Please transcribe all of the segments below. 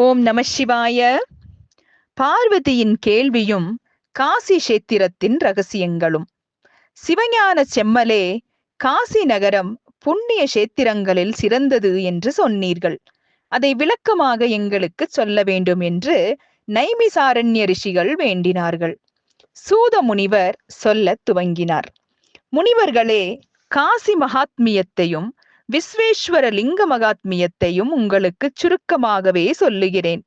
ஓம் நம சிவாய. பார்வதியின் கேள்வியும் காசி சேத்திரத்தின் ரகசியங்களும். சிவஞான செம்மலே காசி நகரம் புண்ணிய சேத்திரங்களில் சிறந்தது என்று சொன்னீர்கள். அதை விளக்கமாக எங்களுக்கு சொல்ல வேண்டும் என்று நைமிசாரண்ய ரிஷிகள் வேண்டினார்கள். சூத முனிவர் சொல்லத் துவங்கினார். முனிவர்களே காசி மகாத்மியத்தையும் விஸ்வேஸ்வர லிங்க மகாத்மியத்தையும் உங்களுக்கு சுருக்கமாகவே சொல்லுகிறேன்.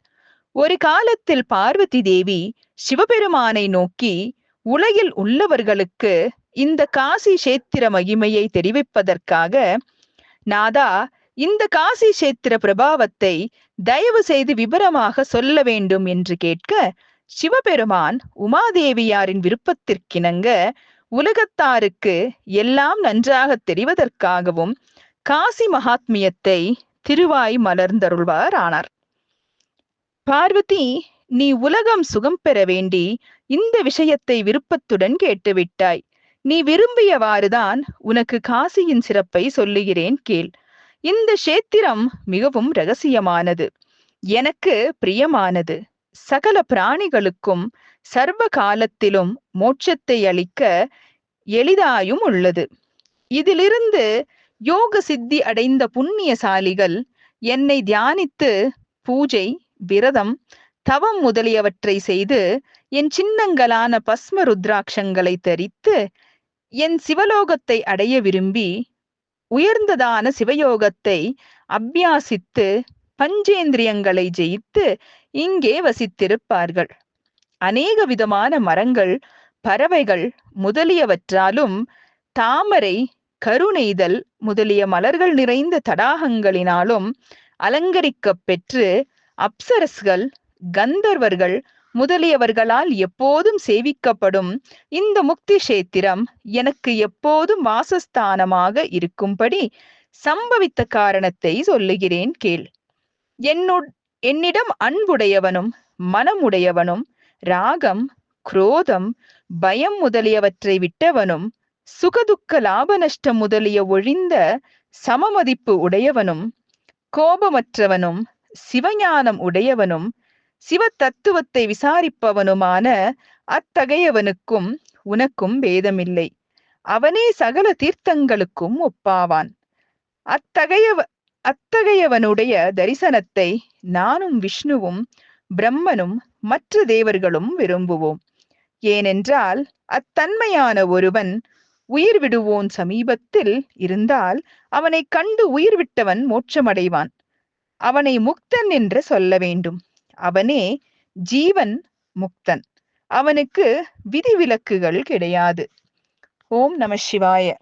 ஒரு காலத்தில் பார்வதி தேவி சிவபெருமானை நோக்கி உலகில் உள்ளவர்களுக்கு இந்த காசி சேத்திர மகிமையை தெரிவிப்பதற்காக நாதா இந்த காசி கஷேத்திர பிரபாவத்தை தயவு செய்து விபரமாக சொல்ல வேண்டும் என்று கேட்க சிவபெருமான் உமாதேவியாரின் விருப்பத்திற்கிணங்க உலகத்தாருக்கு எல்லாம் நன்றாக தெரிவதற்காகவும் காசி மகாத்மியத்தை திருவாய் மலர்ந்தருள்வார் ஆனார். பார்வதி நீ உலகம் சுகம் பெற வேண்டி இந்த விஷயத்தை விருப்பத்துடன் கேட்டுவிட்டாய். நீ விரும்பியவாறுதான் உனக்கு காசியின் சிறப்பை சொல்லுகிறேன் கேள். இந்த கஷேத்திரம் மிகவும் ரகசியமானது. எனக்கு பிரியமானது. சகல பிராணிகளுக்கும் சர்வ காலத்திலும் மோட்சத்தை அளிக்க எளிதாயும் உள்ளது. இதிலிருந்து யோக சித்தி அடைந்த புண்ணியசாலிகள் என்னை தியானித்து பூஜை விரதம் தவம் முதலியவற்றை செய்து என் சின்னங்களான பஸ்ம ருத்ராட்சங்களை தரித்து என் சிவலோகத்தை அடைய விரும்பி உயர்ந்ததான சிவயோகத்தை அபியாசித்து பஞ்சேந்திரியங்களை ஜெயித்து இங்கே வசித்திருப்பார்கள். அநேக விதமான மரங்கள் பறவைகள் முதலியவற்றாலும் தாமரை கருணெய்தல் முதலிய மலர்கள் நிறைந்த தடாகங்களினாலும் அலங்கரிக்கப் பெற்று அப்சரஸ்கள் கந்தர்வர்கள் முதலியவர்களால் எப்போதும் சேவிக்கப்படும் இந்த முக்தி கஷேத்திரம் எனக்கு எப்போதும் வாசஸ்தானமாக இருக்கும்படி சம்பவித்த காரணத்தை சொல்லுகிறேன் கேள். என்னு என்னிடம் அன்புடையவனும் மனமுடையவனும் ராகம் குரோதம் பயம் முதலியவற்றை விட்டவனும் சுகதுக்க லாப நஷ்டம் முதலிய ஒழிந்த சமமதிப்பு உடையவனும் கோபமற்றவனும் சிவஞானம் உடையவனும் சிவ தத்துவத்தை விசாரிப்பவனுமான அத்தகையவனுக்கும் உனக்கும் பேதமில்லை. அவனே சகல தீர்த்தங்களுக்கும் ஒப்பாவான். அத்தகையவ அத்தகையவனுடைய தரிசனத்தை நானும் விஷ்ணுவும் பிரம்மனும் மற்ற தேவர்களும் விரும்புவோம். ஏனென்றால் அத்தன்மையான ஒருவன் உயிர் விடுவோன் சமீபத்தில் இருந்தால் அவனை கண்டு உயிர் விட்டவன் மோட்சமடைவான். அவனை முக்தன் என்று சொல்ல வேண்டும். அவனே ஜீவன் முக்தன். அவனுக்கு விதிவிலக்குகள் கிடையாது. ஓம் நம சிவாய.